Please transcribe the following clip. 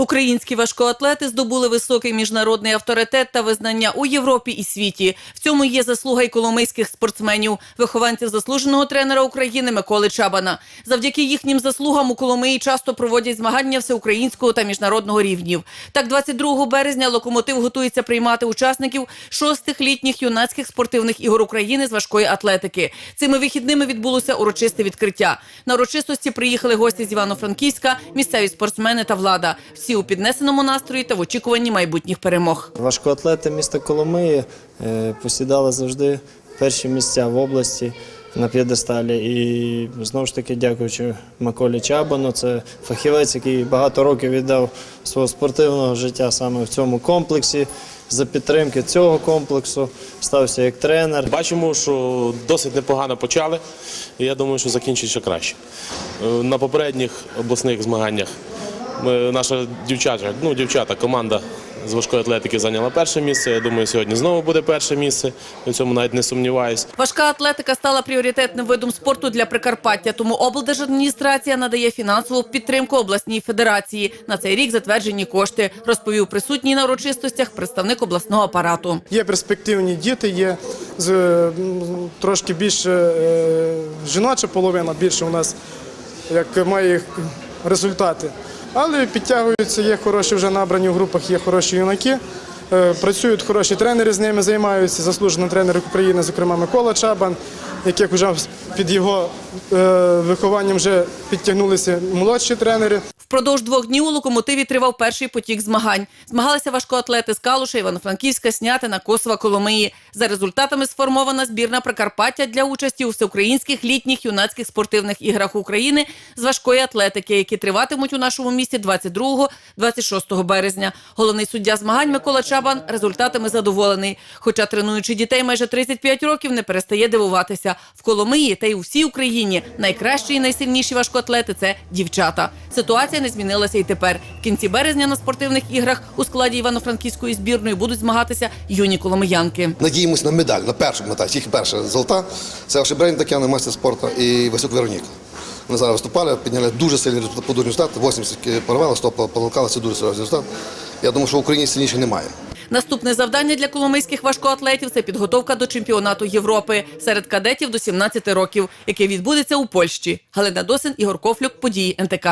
Українські важкоатлети здобули високий міжнародний авторитет та визнання у Європі і світі. В цьому є заслуга й коломийських спортсменів, вихованців заслуженого тренера України Миколи Чабана. Завдяки їхнім заслугам у Коломиї часто проводять змагання всеукраїнського та міжнародного рівнів. Так, 22 березня локомотив готується приймати учасників шостих літніх юнацьких спортивних ігор України з важкої атлетики. Цими вихідними відбулося урочисте відкриття. На урочистості приїхали гості з Івано-Франківська, місцеві спортсмени та влада. Всі у піднесеному настрої та в очікуванні майбутніх перемог. Важкоатлети міста Коломиї е, посідали завжди перші місця в області на п'єдесталі. І знову ж таки, дякуючи Миколі Чабану, це фахівець, який багато років віддав свого спортивного життя саме в цьому комплексі. За підтримки цього комплексу стався як тренер. Бачимо, що досить непогано почали, і я думаю, що закінчить ще краще. Е, На попередніх обласних змаганнях ми, наша дівчата, ну, дівчата, команда з важкої атлетики зайняла перше місце. Я думаю, сьогодні знову буде перше місце. В цьому навіть не сумніваюсь. Важка атлетика стала пріоритетним видом спорту для Прикарпаття, тому облдержадміністрація надає фінансову підтримку обласній федерації. На цей рік затверджені кошти, розповів присутній на урочистостях представник обласного апарату. Є перспективні діти, є з, м, трошки більше е, жіноча половина, більше у нас як має їх результати. Але підтягуються, є хороші вже набрані в групах, є хороші юнаки. Е, Працюють хороші тренери з ними займаються. Заслужений тренер України, зокрема Микола Чабан, яких вже під його е, вихованням вже підтягнулися молодші тренери. Впродовж двох днів у локомотиві тривав перший потік змагань. Змагалися важкоатлети з Калуша, Івано-Франківська, Снятина, Косова, Коломиї. За результатами сформована збірна Прикарпаття для участі у всеукраїнських літніх юнацьких спортивних іграх України з важкої атлетики, які триватимуть у нашому місті 22-26 березня. Головний суддя змагань Микола Чабан результатами задоволений. Хоча тренуючи дітей майже 35 років, не перестає дивуватися. В Коломиї та й у всій Україні найкращі і найсильніші важкоатлети це дівчата. Ситуація не змінилася і тепер. В кінці березня на спортивних іграх у складі Івано-Франківської збірної будуть змагатися юні коломиянки. Надіємось на медаль, на першу медаль. Тільки перша золота. Це Ошибрейн Тетяна, майстер спорту і Васюк Вероніка. Вони зараз виступали, підняли дуже сильний результат, подурний результат. 80 порвали, 100 полокали, це дуже серйозний результат. Я думаю, що в Україні сильніше немає. Наступне завдання для коломийських важкоатлетів це підготовка до чемпіонату Європи серед кадетів до 17 років, яке відбудеться у Польщі. Галина Досин, Ігор Кофлюк, події НТК.